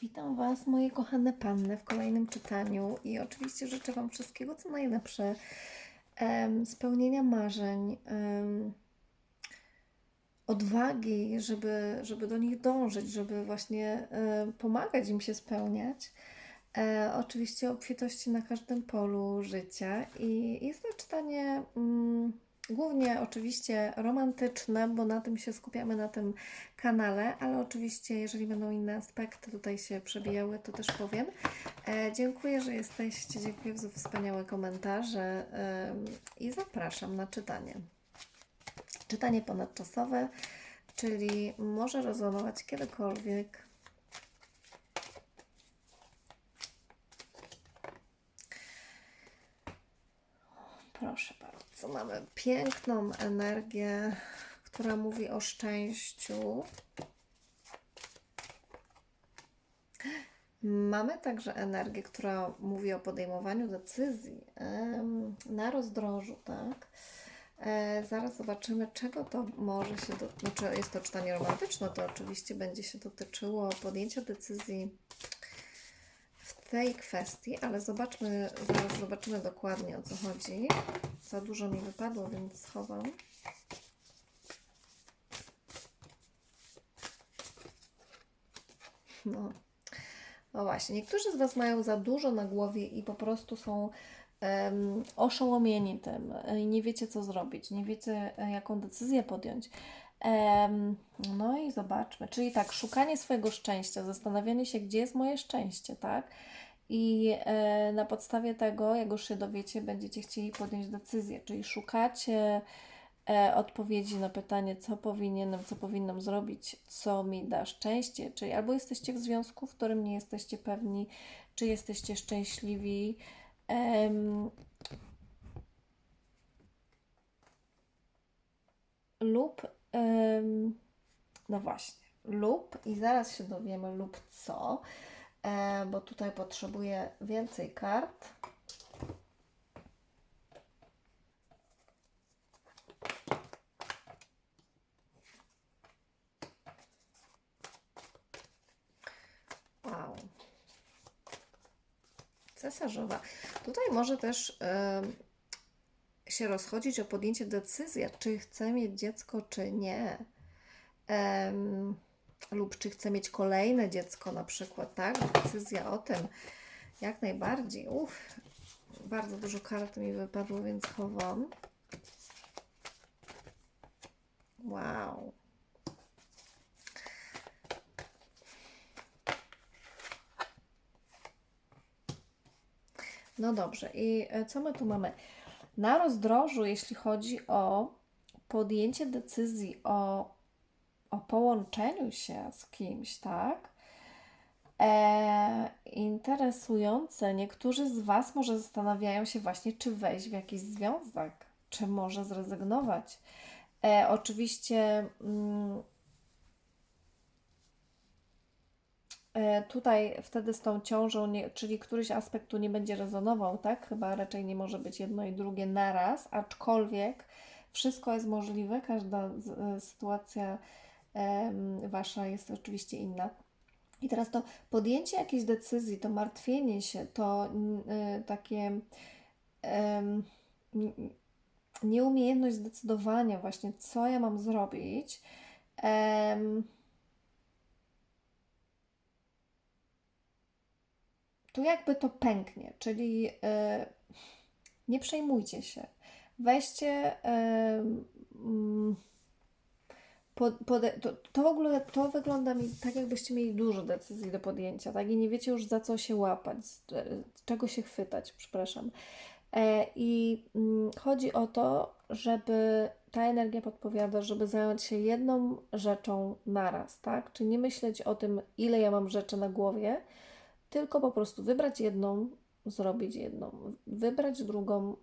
Witam Was, moje kochane panny, w kolejnym czytaniu i oczywiście życzę Wam wszystkiego, co najlepsze, em, spełnienia marzeń, em, odwagi, żeby, żeby do nich dążyć, żeby właśnie e, pomagać im się spełniać. E, oczywiście obfitości na każdym polu życia i jest to czytanie mm, głównie oczywiście romantyczne, bo na tym się skupiamy na tym kanale, ale oczywiście jeżeli będą inne aspekty tutaj się przebijały, to też powiem. E, dziękuję, że jesteście, dziękuję za wspaniałe komentarze em, i zapraszam na czytanie. Czytanie ponadczasowe, czyli może rezonować kiedykolwiek. Proszę bardzo, mamy piękną energię, która mówi o szczęściu. Mamy także energię, która mówi o podejmowaniu decyzji na rozdrożu, tak? E, zaraz zobaczymy, czego to może się, do... znaczy jest to czytanie romantyczne, to oczywiście będzie się dotyczyło podjęcia decyzji tej kwestii, ale zobaczmy, zaraz zobaczymy dokładnie o co chodzi. Za dużo mi wypadło, więc schowam. No. No właśnie, niektórzy z Was mają za dużo na głowie i po prostu są em, oszołomieni tym i nie wiecie, co zrobić, nie wiecie, e, jaką decyzję podjąć. No i zobaczmy, czyli tak, szukanie swojego szczęścia, zastanawianie się, gdzie jest moje szczęście, tak? I e, na podstawie tego, jak już się dowiecie, będziecie chcieli podjąć decyzję, czyli szukacie e, odpowiedzi na pytanie, co powinienem, co powinnam zrobić, co mi da szczęście, czyli albo jesteście w związku, w którym nie jesteście pewni, czy jesteście szczęśliwi, lub, no właśnie, lub i zaraz się dowiemy, lub co, e, bo tutaj potrzebuję więcej kart. Wow. Cesarzowa. Tutaj może też się rozchodzić o podjęcie decyzji, czy chcę mieć dziecko, czy nie. Em, lub czy chcę mieć kolejne dziecko na przykład, tak? Decyzja o tym. Jak najbardziej. Uff, bardzo dużo kart mi wypadło, więc chowam. Wow. No dobrze, i e, co my tu mamy? Na rozdrożu, jeśli chodzi o podjęcie decyzji o, o połączeniu się z kimś, tak? E, interesujące, niektórzy z Was może zastanawiają się właśnie, czy wejść w jakiś związek, czy może zrezygnować. E, oczywiście mm, e, tutaj wtedy z tą ciążą, nie, czyli któryś aspekt tu nie będzie rezonował, tak? Chyba raczej nie może być jedno i drugie naraz, aczkolwiek wszystko jest możliwe, każda z, e, sytuacja em, Wasza jest oczywiście inna. I teraz to podjęcie jakiejś decyzji, to martwienie się, to y, takie nieumiejętność zdecydowania właśnie, co ja mam zrobić. em, tu jakby to pęknie, czyli y, nie przejmujcie się. Weźcie. em, mm, pod, to, to w ogóle to wygląda mi tak, jakbyście mieli dużo decyzji do podjęcia, tak? I nie wiecie już za co się łapać, czego się chwytać, przepraszam. E, I mm, chodzi o to, żeby ta energia podpowiada, żeby zająć się jedną rzeczą naraz, tak? Czyli nie myśleć o tym, ile ja mam rzeczy na głowie, tylko po prostu wybrać jedną, zrobić jedną, wybrać drugą,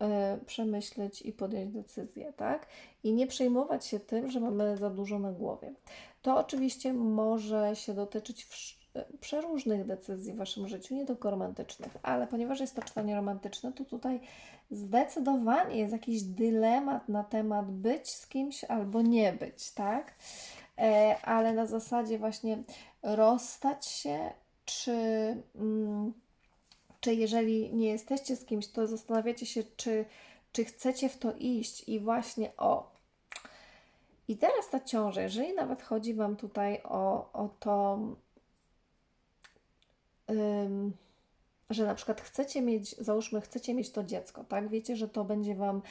e, przemyśleć i podjąć decyzję, tak? I nie przejmować się tym, że mamy za dużo na głowie. To oczywiście może się dotyczyć e, przeróżnych decyzji w Waszym życiu, nie tylko romantycznych, ale ponieważ jest to czytanie romantyczne, to tutaj zdecydowanie jest jakiś dylemat na temat być z kimś albo nie być, tak? E, ale na zasadzie właśnie rozstać się, czy, mm, czy jeżeli nie jesteście z kimś, to zastanawiacie się, czy, czy chcecie w to iść i właśnie o. I teraz ta ciąża, jeżeli nawet chodzi Wam tutaj o, o to, że na przykład chcecie mieć, załóżmy, chcecie mieć to dziecko, tak? Wiecie, że to będzie Wam,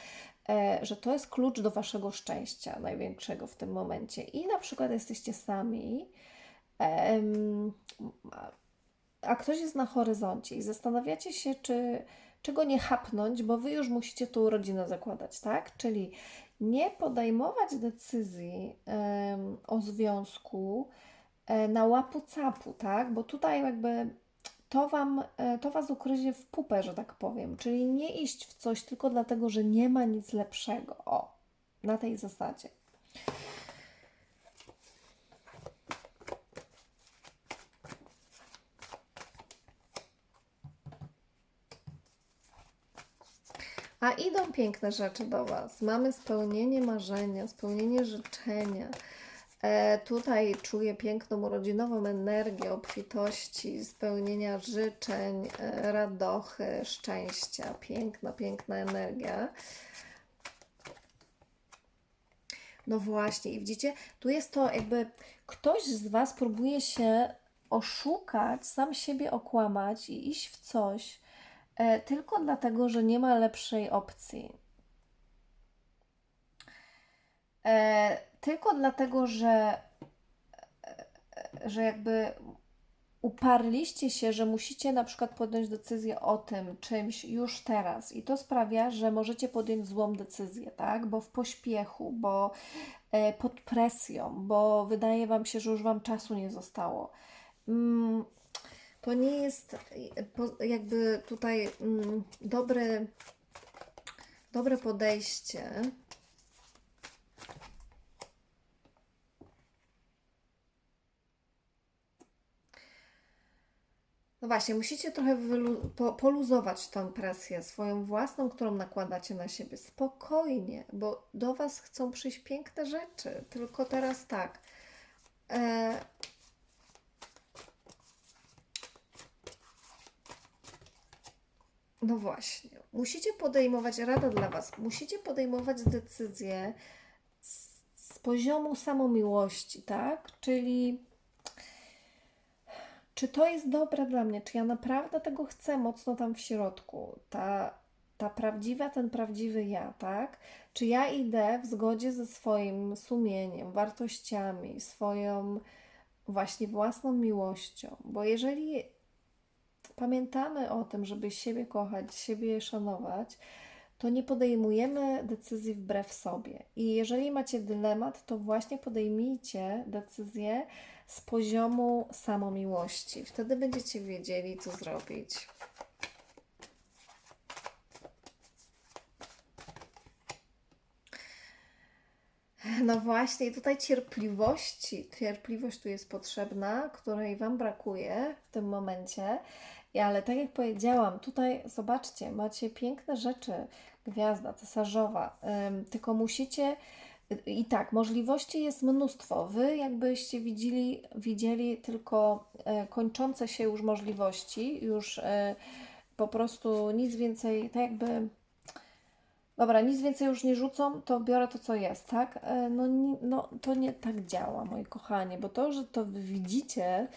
e, że to jest klucz do Waszego szczęścia największego w tym momencie. I na przykład jesteście sami, a- ktoś jest na horyzoncie i zastanawiacie się, czy czego nie chapnąć, bo Wy już musicie tą rodzinę zakładać, tak? Czyli nie podejmować decyzji em, o związku e, na łapu capu, tak? Bo tutaj jakby to, wam, e, to Was ugryzie w pupę, że tak powiem. Czyli nie iść w coś tylko dlatego, że nie ma nic lepszego. O, na tej zasadzie. A idą piękne rzeczy do Was. Mamy spełnienie marzenia, spełnienie życzenia. E, tutaj czuję piękną urodzinową energię obfitości, spełnienia życzeń, e, radochy, szczęścia. Piękna, piękna energia. No właśnie, i widzicie, tu jest to jakby ktoś z Was próbuje się oszukać, sam siebie okłamać i iść w coś tylko dlatego, że nie ma lepszej opcji. E, tylko dlatego, że, że jakby uparliście się, że musicie na przykład podjąć decyzję o tym czymś już teraz i to sprawia, że możecie podjąć złą decyzję, tak? Bo w pośpiechu, bo e, pod presją, bo wydaje Wam się, że już Wam czasu nie zostało. To nie jest e, jakby tutaj mm, dobre, dobre podejście. No właśnie, musicie trochę po, poluzować tą presję swoją własną, którą nakładacie na siebie. Spokojnie, bo do Was chcą przyjść piękne rzeczy. Tylko teraz tak. E, no właśnie, musicie podejmować, rada dla Was, musicie podejmować decyzje z, z poziomu samomiłości, tak? Czyli czy to jest dobre dla mnie, czy ja naprawdę tego chcę mocno tam w środku, ta, ta prawdziwa, ten prawdziwy ja, tak? Czy ja idę w zgodzie ze swoim sumieniem, wartościami, swoją właśnie własną miłością, bo jeżeli pamiętamy o tym, żeby siebie kochać, siebie szanować, to nie podejmujemy decyzji wbrew sobie. I jeżeli macie dylemat, to właśnie podejmijcie decyzję z poziomu samomiłości. Wtedy będziecie wiedzieli, co zrobić. No właśnie, tutaj cierpliwości, cierpliwość tu jest potrzebna, której Wam brakuje w tym momencie. Ale tak jak powiedziałam, tutaj zobaczcie, macie piękne rzeczy, gwiazda cesarzowa, tylko musicie i tak, możliwości jest mnóstwo. Wy jakbyście widzieli, widzieli tylko e, kończące się już możliwości, już e, po prostu nic więcej, tak jakby Dobra, nic więcej już nie rzucą, to biorę to, co jest, tak? E, No, no to nie tak działa, moi kochani, bo to, że to widzicie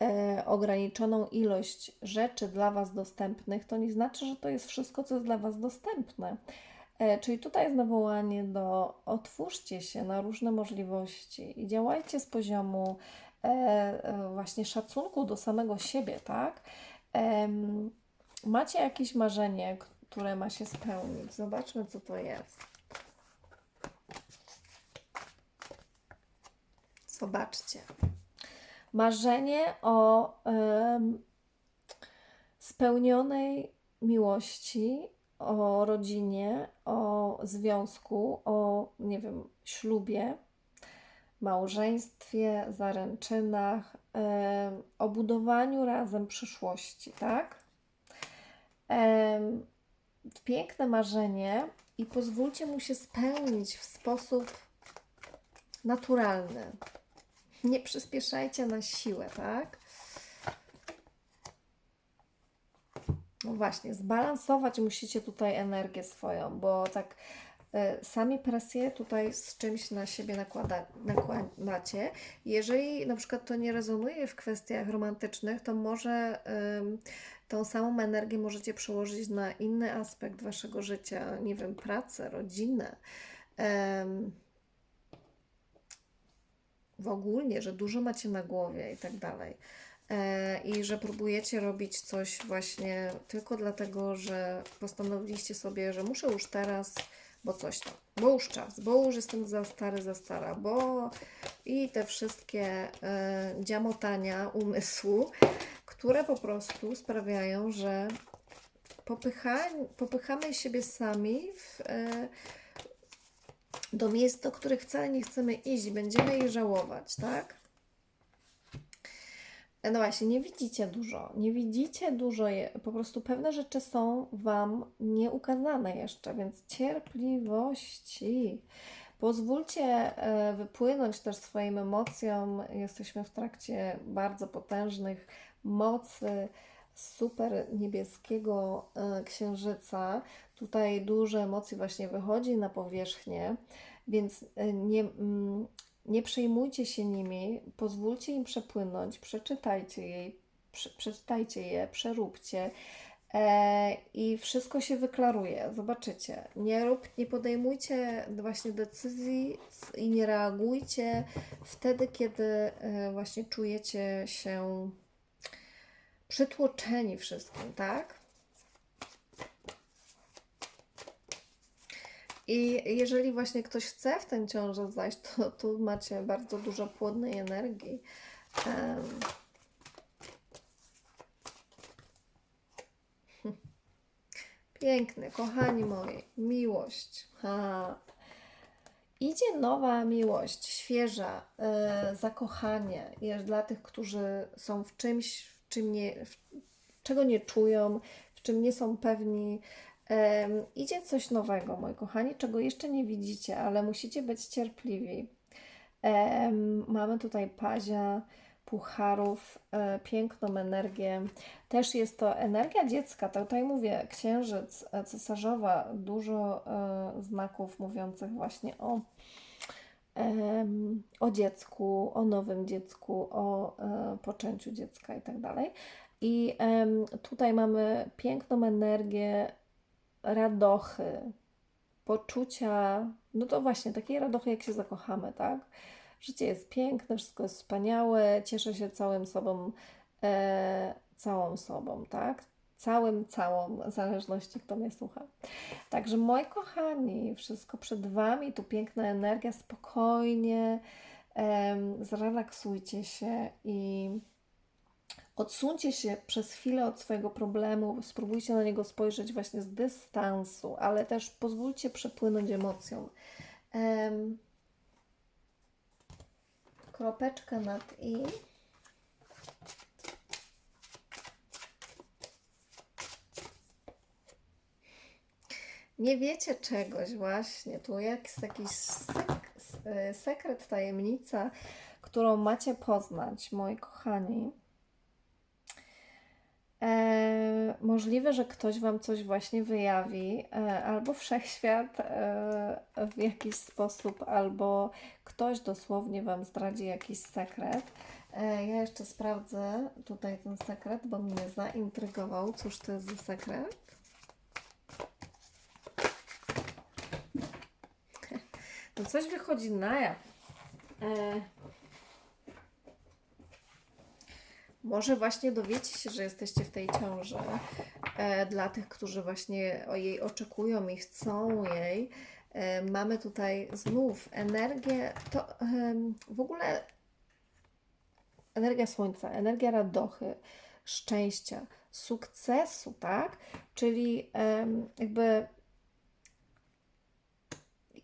e, ograniczoną ilość rzeczy dla Was dostępnych, to nie znaczy, że to jest wszystko, co jest dla Was dostępne. E, czyli tutaj jest nawołanie do otwórzcie się na różne możliwości i działajcie z poziomu e, e, właśnie szacunku do samego siebie, tak? Em, macie jakieś marzenie, które ma się spełnić. Zobaczmy, co to jest. Zobaczcie. Marzenie o em, spełnionej miłości, o rodzinie, o związku, o, nie wiem, ślubie, małżeństwie, zaręczynach, em, o budowaniu razem przyszłości, tak? Em, piękne marzenie i pozwólcie mu się spełnić w sposób naturalny. nie przyspieszajcie na siłę, tak? No właśnie, zbalansować musicie tutaj energię swoją, bo tak y, sami presję tutaj z czymś na siebie nakłada, nakładacie. Jeżeli na przykład to nie rezonuje w kwestiach romantycznych, to może ym, tą samą energię możecie przełożyć na inny aspekt waszego życia, nie wiem, pracę, rodzinę. Ym, w ogólnie, że dużo macie na głowie i tak dalej. E, I że próbujecie robić coś właśnie tylko dlatego, że postanowiliście sobie, że muszę już teraz, bo coś tam, bo już czas, bo już jestem za stary, za stara, bo i te wszystkie e, dziamotania umysłu, które po prostu sprawiają, że popycha, popychamy siebie sami w, e, do miejsc, do których wcale nie chcemy iść, będziemy je żałować, tak? No właśnie, nie widzicie dużo, nie widzicie dużo, je, po prostu pewne rzeczy są Wam nieukazane jeszcze, więc cierpliwości. Pozwólcie e, wypłynąć też swoim emocjom. Jesteśmy w trakcie bardzo potężnych mocy super niebieskiego e, księżyca. Tutaj dużo emocji właśnie wychodzi na powierzchnię, więc e, nie, mm, nie przejmujcie się nimi, pozwólcie im przepłynąć, przeczytajcie jej, prze, przeczytajcie je, przeróbcie e, i wszystko się wyklaruje. Zobaczycie. Nie, rób, nie podejmujcie właśnie decyzji i nie reagujcie wtedy, kiedy właśnie czujecie się przytłoczeni wszystkim, tak? I jeżeli właśnie ktoś chce w tę ciążę zajść, to tu macie bardzo dużo płodnej energii. Um. Piękny, kochani moi, miłość. Ha. Idzie nowa miłość, świeża, e, zakochanie. Jest dla tych, którzy są w czymś, czym nie, czego nie czują, w czym nie są pewni, Um, idzie coś nowego, moi kochani, czego jeszcze nie widzicie, ale musicie być cierpliwi. Um, mamy tutaj pazia, pucharów, e, piękną energię. Też jest to energia dziecka. Tutaj mówię, księżyc, e, cesarzowa, dużo e, znaków mówiących właśnie o, o dziecku, o nowym dziecku, o e, poczęciu dziecka i tak tutaj mamy piękną energię radochy, poczucia, no to właśnie takiej radochy, jak się zakochamy, tak? Życie jest piękne, wszystko jest wspaniałe, cieszę się całym sobą, e, całą sobą, tak? Całym, całą, w zależności kto mnie słucha. Także moi kochani, wszystko przed Wami, tu piękna energia, spokojnie, e, zrelaksujcie się i Odsuńcie się przez chwilę od swojego problemu, spróbujcie na niego spojrzeć właśnie z dystansu, ale też pozwólcie przepłynąć emocjom. Kropeczkę nad i. Nie wiecie czegoś właśnie, tu jest jakiś sek sekret, tajemnica, którą macie poznać, moi kochani. E, możliwe, że ktoś Wam coś właśnie wyjawi, e, albo wszechświat e, w jakiś sposób, albo ktoś dosłownie Wam zdradzi jakiś sekret. E, ja jeszcze sprawdzę tutaj ten sekret, bo mnie zaintrygował. Cóż to jest za sekret? No coś wychodzi na jaw. E, Może właśnie dowiecie się, że jesteście w tej ciąży. E, dla tych, którzy właśnie o jej oczekują i chcą jej, e, mamy tutaj znów energię, to e, w ogóle energia słońca, energia radochy, szczęścia, sukcesu, tak? Czyli jakby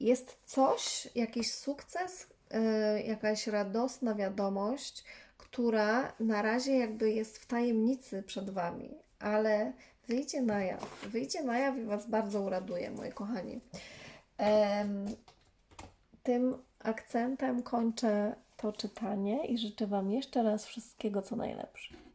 jest coś, jakiś sukces, e, jakaś radosna wiadomość, która na razie jakby jest w tajemnicy przed Wami, ale wyjdzie na jaw. Wyjdzie na jaw i Was bardzo uraduje, moi kochani. tym akcentem kończę to czytanie i życzę Wam jeszcze raz wszystkiego co najlepsze.